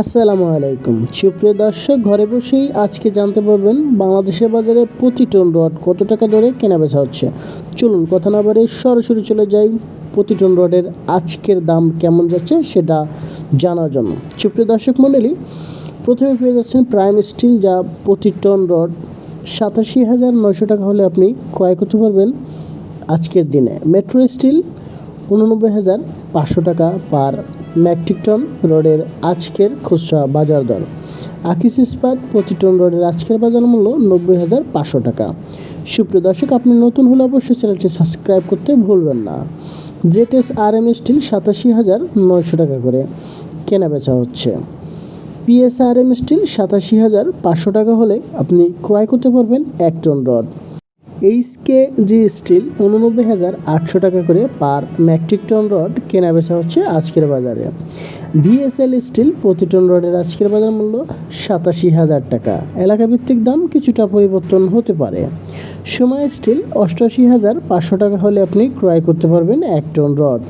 আসসালামু আলাইকুম। সুপ্রিয় দর্শক, ঘরে বসেই আজকে জানতে পারবেন বাংলাদেশের বাজারে প্রতি টন রড কত টাকা দরে কেনা বেচা হচ্ছে। চলুন কথা না বারে সরাসরি চলে যাই প্রতি টন রডের আজকের দাম কেমন যাচ্ছে সেটা জানার জন্য। সুপ্রিয় দর্শক মণ্ডলী, প্রথমে পেয়ে যাচ্ছেন প্রাইম স্টিল, যা প্রতি টন রড সাতাশি হাজার নয়শো টাকা হলে আপনি ক্রয় করতে পারবেন আজকের দিনে। মেট্রো স্টিল উননব্বই হাজার পাঁচশো টাকা পার মেট্রিক টন রডের আজকের খুচরা বাজার দর। আকিস ইস্পাত প্রতি টন রডের আজকের বাজার মূল্য নব্বই হাজার পাঁচশো টাকা। সুপ্রিয় দর্শক, আপনি নতুন হলে অবশ্যই চ্যানেলটি সাবস্ক্রাইব করতে ভুলবেন না। জেটেস আর এম স্টিল সাতাশি হাজার নয়শো টাকা করে কেনা বেচা হচ্ছে। পিএসআরএম স্টিল সাতাশি হাজার পাঁচশো টাকা হলে আপনি ক্রয় করতে পারবেন এক ton rod. HK G steel উননব্বই হাজার আটশো টাকা করে পার মেট্রিক টন রড কেনা বেচা হচ্ছে আজকের বাজারে। ভিএসএল স্টিল প্রতি টন রডের আজকের বাজার মূল্য সাতাশি হাজার টাকা। এলাকা ভিত্তিক দাম কিছুটা পরিবর্তন হতে পারে। সময় স্টিল অষ্টআশি হাজার পাঁচশো টাকা হলে আপনি ক্রয় করতে পারবেন এক টন রড।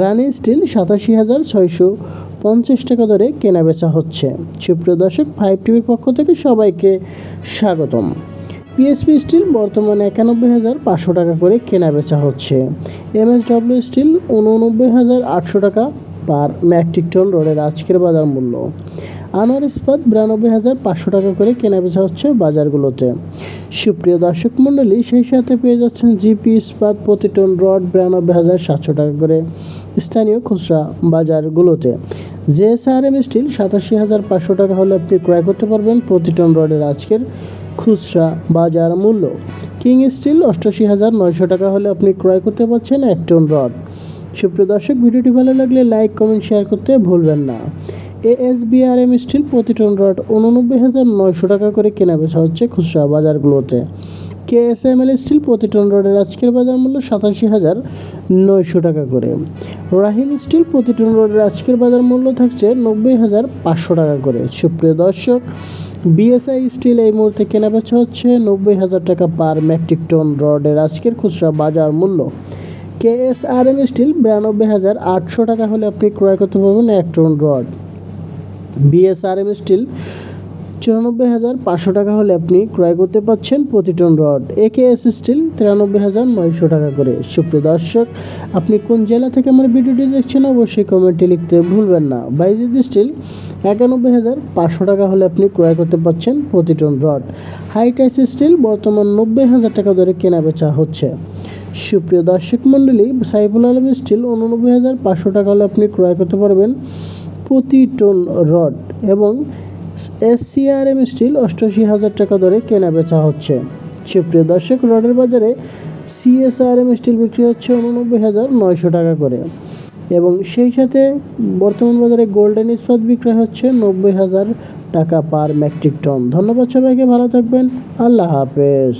রানি স্টিল সাতাশি হাজার ছয়শো পঞ্চাশ টাকা দরে কেনা বেচা হচ্ছে। সুপ্রিয় দর্শক, ফাইভ টিভির পক্ষ থেকে সবাইকে স্বাগতম। পিএসপি স্টিল বর্তমানে একানব্বই হাজার পাঁচশো টাকা করে কেনা বেচা হচ্ছে। এমএসডব্লিউ স্টিল উননব্বই হাজার আটশো টাকা পার মেট্রিক টন রোডের আজকের বাজার মূল্য। আনোয়ার ইস্পাত বিরানব্বই হাজার পাঁচশো টাকা করে কেনা বেচা হচ্ছে বাজারগুলোতে। সুপ্রিয় দর্শক মণ্ডলী, সেই সাথে পেয়ে যাচ্ছেন জিপি ইস্পাত প্রতি টন রড বিরানব্বই হাজার সাতশো টাকা করে। স্থানীয় খুচরা বাজারগুলোতে। জেএসআরএম স্টিল সাতাশি হাজার পাঁচশো টাকা হলে আপনি ক্রয় করতে পারবেন প্রতি টন রডের আজকের খুচরা বাজার মূল্য। কিং স্টিল অষ্টাশি হাজার নয়শো টাকা হলে আপনি ক্রয় করতে পারছেন এক টন রড। সুপ্রিয় দর্শক, ভিডিওটি ভালো লাগলে লাইক, কমেন্ট, শেয়ার করতে ভুলবেন না। এএসবিআরএম স্টিল প্রতি টন রড উননব্বই হাজার নয়শো টাকা করে কেনা বেচা হচ্ছে খুচরা বাজারগুলোতে। কেএসএমএল স্টিল প্রতি টন রডের আজকের বাজার মূল্য সাতাশি হাজার নয়শো টাকা করে। রাহিম স্টিল প্রতি টন রডের আজকের বাজার মূল্য থাকছে নব্বই হাজার পাঁচশো টাকা করে। সুপ্রিয় দর্শক, বিএসআই স্টিল এই মুহূর্তে কেনা বেচা হচ্ছে নব্বই হাজার টাকা পার মেট্রিক টন রডের আজকের খুচরা বাজার মূল্য। কেএসআরএম স্টিল বিরানব্বই হাজার আটশো টাকা হলে আপনি ক্রয় করতে পারবেন এক টন রড। বিএসআরএম স্টিল চুরানব্বই হাজার পাঁচশো টাকা হলে আপনি ক্রয় করতে পাচ্ছেন প্রতি টন রড। একেএস স্টিল তিরানব্বই হাজার নয়শো টাকা করে। সুপ্রিয় দর্শক, আপনি কোন জেলা থেকে আমার ভিডিওটি দেখছেন অবশ্যই কমেন্টে লিখতে ভুলবেন না। বাইজিদ স্টিল একানব্বই হাজার পাঁচশো টাকা হলে আপনি ক্রয় করতে পাচ্ছেন প্রতি টন রড। হাইটাইস স্টিল বর্তমান নব্বই হাজার টাকা ধরে কেনা বেচা হচ্ছে। সুপ্রিয় দর্শক মণ্ডলী, সাইফুল আলম স্টিল উননব্বই হাজার পাঁচশো টাকা হলে আপনি ক্রয় করতে পারবেন প্রতি টন রড এবং S C R M steel অষ্টআশি হাজার টাকা দরে কেনা বেচা হচ্ছে। সুপ্রিয় দর্শক, রডের বাজারে সিএসআরএম স্টিল বিক্রি হচ্ছে উননব্বই হাজার নয়শো টাকা করে এবং সেই সাথে বর্তমান বাজারে গোল্ডেন ইস্পাত বিক্রয় হচ্ছে নব্বই হাজার টাকা পার মেট্রিক টন। ধন্যবাদ সবাইকে, ভালো থাকবেন। আল্লাহ হাফেজ।